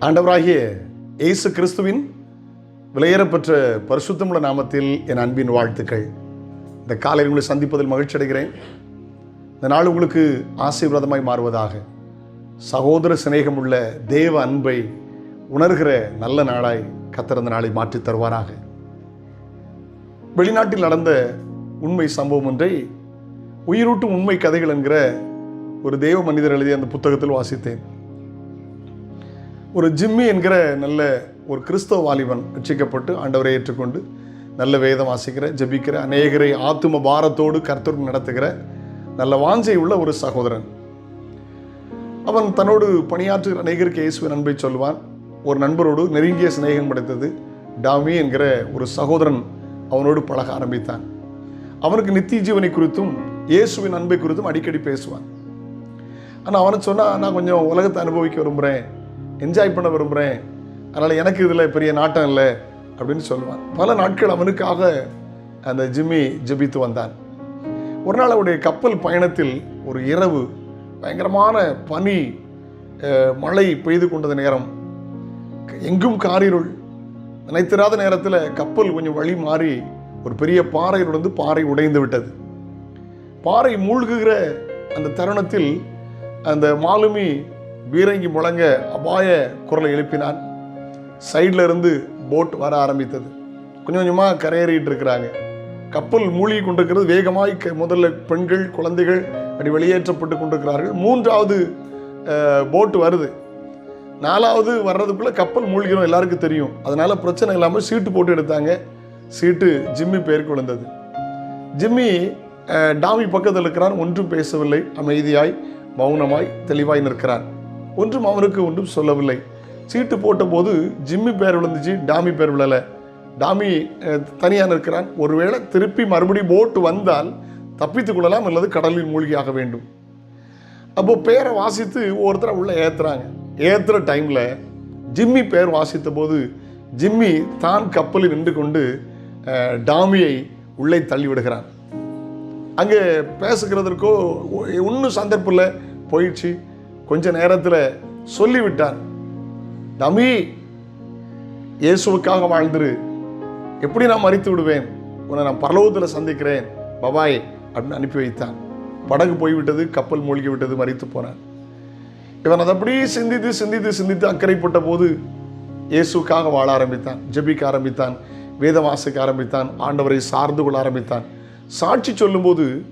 ஆண்டவராகிய இயேசு கிறிஸ்துவின் விலையேறப்பெற்ற பரிசுத்தமுள்ள நாமத்தில் என் அன்பின் வாழ்த்துக்கள். இந்த காலையில் உங்களை சந்திப்பதில் மகிழ்ச்சி அடைகிறேன். இந்த நாள் உங்களுக்கு ஆசீர்வாதமாய் மாறுவதாக. சகோதர சிநேகமுள்ள தேவ அன்பை உணர்கிற நல்ல நாளாய் கத்திறந்த நாளை மாற்றித் தருவாராக. வெளிநாட்டில் நடந்த உண்மை சம்பவம் ஒன்றை உயிரூட்டும் உண்மை கதைகள் என்கிற ஒரு தேவ மனிதர் எழுதிய அந்த புத்தகத்தில் வாசித்தேன். ஒரு ஜிம்மி என்கிற நல்ல ஒரு கிறிஸ்தவ வாலிபன் ரட்சிக்கப்பட்டு ஆண்டவரை ஏற்றுக்கொண்டு நல்ல வேதம் வாசிக்கிற ஜபிக்கிற அநேகரை ஆத்தும பாரத்தோடு கர்த்தர் நடத்துகிற நல்ல வாஞ்சை உள்ள ஒரு சகோதரன். அவன் தன்னோடு பணியாற்றுகிற அநேகருக்கு இயேசுவின் அன்பை சொல்வான். ஒரு நண்பரோடு நெருங்கிய சிநேகம் படைத்தது டாமி என்கிற ஒரு சகோதரன் அவனோடு பழக ஆரம்பித்தான். அவனுக்கு நித்திய ஜீவனை குறித்தும் இயேசுவின் அன்பை குறித்தும் அடிக்கடி பேசுவான். ஆனால் அவனை சொன்னால் நான் கொஞ்சம் உலகத்தை அனுபவிக்க விரும்புகிறேன் என்ஜாய் பண்ண விரும்புகிறேன் அதனால் எனக்கு இதில் பெரிய நாட்டம் இல்லை அப்படின்னு சொல்லுவான். பல நாட்கள் அவனுக்காக அந்த ஜிம்மி ஜெபித்து வந்தான். ஒரு நாள் அவருடைய கப்பல் பயணத்தில் ஒரு இரவு பயங்கரமான பனி மழை பெய்து கொண்டது நேரம். எங்கும் காரிருள் நினைத்திராத நேரத்தில் கப்பல் கொஞ்சம் வழி மாறி ஒரு பெரிய பாறையிலிருந்து பாறை உடைந்து விட்டது. பாறை மூழ்குகிற அந்த தருணத்தில் அந்த மாலுமி பீரங்கி முழங்க அபாய குரலை எழுப்பினான். சைடில் இருந்து போட் வர ஆரம்பித்தது. கொஞ்சம் கொஞ்சமாக கரையேறிட்டு இருக்கிறாங்க. கப்பல் மூழ்கி கொண்டிருக்கிறது. வேகமாய் க- முதல்ல பெண்கள் குழந்தைகள் அப்படி வெளியேற்றப்பட்டு கொண்டிருக்கிறார்கள். மூன்றாவது போட்டு வருது. நாலாவது வர்றதுக்குள்ளே கப்பல் மூழ்கிறோம். எல்லாருக்கும் தெரியும். அதனால் பிரச்சனை இல்லாமல் சீட்டு போட்டு எடுத்தாங்க. சீட்டு ஜிம்மி பெயர் கொழுந்தது ஜிம்மி டாமி பக்கத்தில் இருக்கிறான். ஒன்றும் பேசவில்லை. அமைதியாய் மௌனமாய் தெளிவாய் நிற்கிறான். ஒன்றும் அவனுக்கு ஒன்றும் சொல்லவில்லை. சீட்டு போட்டபோது ஜிம்மி பேர் விழுந்துச்சு டாமி பேர் விழலை. டாமி தனியாக இருக்கிறான் ஒருவேளை திருப்பி மறுபடியும் போட்டு வந்தால் தப்பித்துக் கொள்ளலாம் அல்லது கடலில் மூழ்கியாக வேண்டும். அப்போது பேரை வாசித்து ஒருத்தரை உள்ளே ஏற்றுறாங்க ஏத்துற டைமில் ஜிம்மி பேர் வாசித்த போது ஜிம்மி தான் கப்பலில் நின்று கொண்டு டாமியை உள்ளே தள்ளி விடுகிறான் அங்கே பேசுகிறதற்கோ ஒன்றும் சந்தர்ப்பம் இல்லை. போயிடுச்சு. கொஞ்ச நேரத்தில் சொல்லிவிட்டார் டாமி இயேசுவுக்காக வாழ்ந்துரு. எப்படி நான் மறித்து விடுவேன்? உன்னை நான் பரலோகத்தில் சந்திக்கிறேன். பபாய் அப்படின்னு அனுப்பி வைத்தான். படகு போய்விட்டது கப்பல் மூழ்கி விட்டது மறித்து போனான். இவன் அதை அப்படியே சிந்தித்து சிந்தித்து சிந்தித்து அக்கறைப்பட்ட போது இயேசுக்காக வாழ ஆரம்பித்தான். ஜெபிக்க ஆரம்பித்தான். வேதம் வாசிக்க ஆரம்பித்தான். ஆண்டவரை சார்ந்து கொள்ள ஆரம்பித்தான். சாட்சி சொல்லும்போது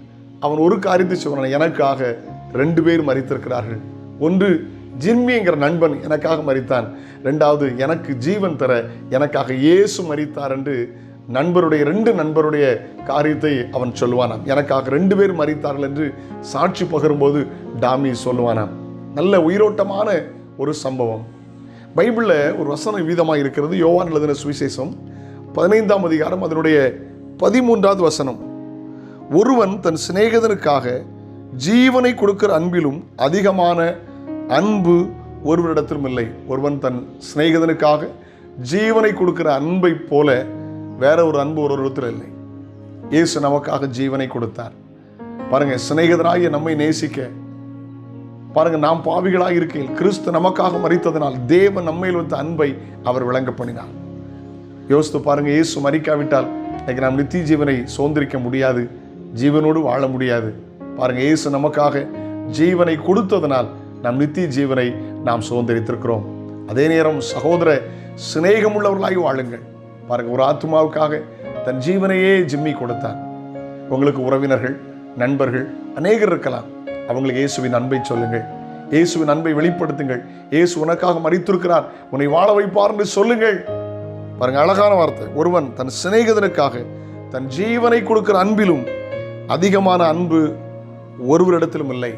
அவன் ஒரு காரியத்தை சொல்றான் எனக்காக ரெண்டு பேர் மறித்திருக்கிறார்கள் ஒன்று ஜிம்மிங்கிற நண்பன் எனக்காக மறித்தான் ரெண்டாவது எனக்கு ஜீவன் தர எனக்காக இயேசு மறித்தார் என்று நண்பருடைய ரெண்டு நண்பருடைய காரியத்தை அவன் சொல்லுவானாம். எனக்காக ரெண்டு பேர் மறித்தார்கள் என்று சாட்சி பகிரும்போது டாமி சொல்லுவானாம். நல்ல உயிரோட்டமான ஒரு சம்பவம். பைபிளில் ஒரு வசன வீதமாக இருக்கிறது. யோவான் எழுதின சுவிசேஷம் பதினைந்தாம் அதிகாரம் அதனுடைய பதிமூன்றாவது வசனம். ஒருவன் தன் சிநேகிதனுக்காக ஜீவனை கொடுக்கிற அன்பிலும் அதிகமான அன்பு ஒருவரிடத்திலும் இல்லை ஒருவன் தன் சிநேகிதனுக்காக ஜீவனை கொடுக்கிற அன்பை போல வேற ஒரு அன்பு ஒருவரிடத்தில் இல்லை. இயேசு நமக்காக ஜீவனை கொடுத்தார். பாருங்க சிநேகிதராகிய நம்மை நேசிக்க பாருங்க நாம் பாவிகளாக இருக்கையில் கிறிஸ்து நமக்காக மறித்ததனால் தேவன் நம்மையில் வைத்த அன்பை அவர் விளங்க பண்ணினார். யோசித்து பாருங்க இயேசு மறிக்காவிட்டால் இன்னைக்கு நாம் நித்திய ஜீவனை சுதந்திரிக்க முடியாது ஜீவனோடு வாழ முடியாது. பாருங்க இயேசு நமக்காக ஜீவனை கொடுத்ததனால் நம் நித்திய ஜீவனை நாம் சுதந்திரித்திருக்கிறோம். அதே நேரம் சகோதர சிநேகமுள்ளவர்களாகி வாழுங்கள். பாருங்க ஒரு ஆத்மாவுக்காக தன் ஜீவனையே ஜிம்மி கொடுத்தார். உங்களுக்கு உறவினர்கள் நண்பர்கள் அநேகர் இருக்கலாம். அவங்களுக்கு இயேசுவின் அன்பை சொல்லுங்கள். இயேசுவின் அன்பை வெளிப்படுத்துங்கள். இயேசு உனக்காக மறித்திருக்கிறார் உன்னை வாழ வைப்பார் என்று சொல்லுங்கள். பாருங்க அழகான வார்த்தை. ஒருவன் தன் சிநேகிதனுக்காக தன் ஜீவனை கொடுக்கிற அன்பிலும் அதிகமான அன்பு ஒருவரிடத்திலும் இல்லை.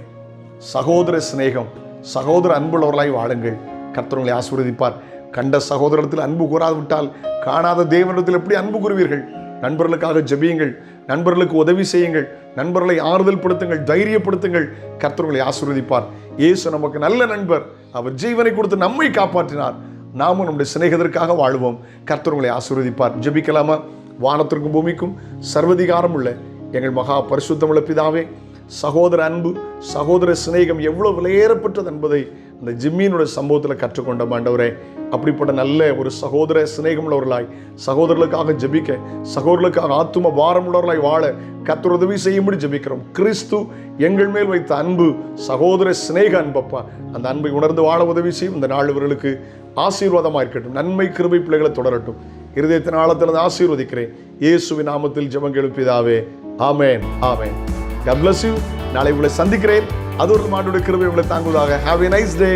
சகோதர சிநேகம் சகோதர அன்புள்ளவர்களாய் வாழுங்கள். கர்த்தவங்களை ஆசீர்வதிப்பார். கண்ட சகோதரத்தில் அன்பு கூறாது விட்டால் காணாத தேவனிடத்தில் எப்படி அன்பு கூறுவீர்கள்? நண்பர்களுக்காக ஜெபியுங்கள். நண்பர்களுக்கு உதவி செய்யுங்கள். நண்பர்களை ஆறுதல் படுத்துங்கள் தைரியப்படுத்துங்கள் கர்த்தர்களை ஆசீர்வதிப்பார். இயேசு நமக்கு நல்ல நண்பர். அவர் ஜீவனை கொடுத்து நம்மை காப்பாற்றினார். நாமும் நம்முடைய சிநேகத்திற்காக வாழ்வோம். கர்த்தர்களை ஆசீர்வதிப்பார். ஜபிக்கலாமா? வானத்திற்கும் பூமிக்கும் சர்வதிகாரம் உள்ள எங்கள் மகா பரிசுத்தமுள்ள பிதாவே சகோதர அன்பு சகோதர சிநேகம் எவ்வளவு விலையேறப்பட்டது என்பதை அந்த ஜிம்மியினுடைய சம்பவத்தில் கற்றுக்கொண்ட மாண்டவரே அப்படிப்பட்ட நல்ல ஒரு சகோதர சிநேகமுள்ளவர்களாய் சகோதரர்களுக்காக ஜெபிக்க சகோதரர்களுக்காக ஆத்தும பாரமுள்ளவர்களாய் வாழ கத்தர் உதவி செய்யும்படி ஜெபிக்கிறோம். கிறிஸ்து எங்கள் மேல் வைத்த அன்பு சகோதர சிநேக அன்பப்பா. அந்த அன்பை உணர்ந்து வாழ உதவி செய்யும் இந்த நாள் இவர்களுக்கு ஆசீர்வாதமாக இருக்கட்டும். நன்மை கிருபை பிள்ளைகளை தொடரட்டும். இருதயத்தின் ஆழத்திலிருந்து ஆசீர்வதிக்கிறேன். இயேசுவின் நாமத்தில் ஜெபம் எழுப்பியதாவே ஆமேன் ஆமேன். கட் பிளஸ் யூ நாளை உங்களை சந்திக்கிறேன். அது ஒரு மாட்டோட கிருபை உங்களை தாங்குவதாக. Have a nice day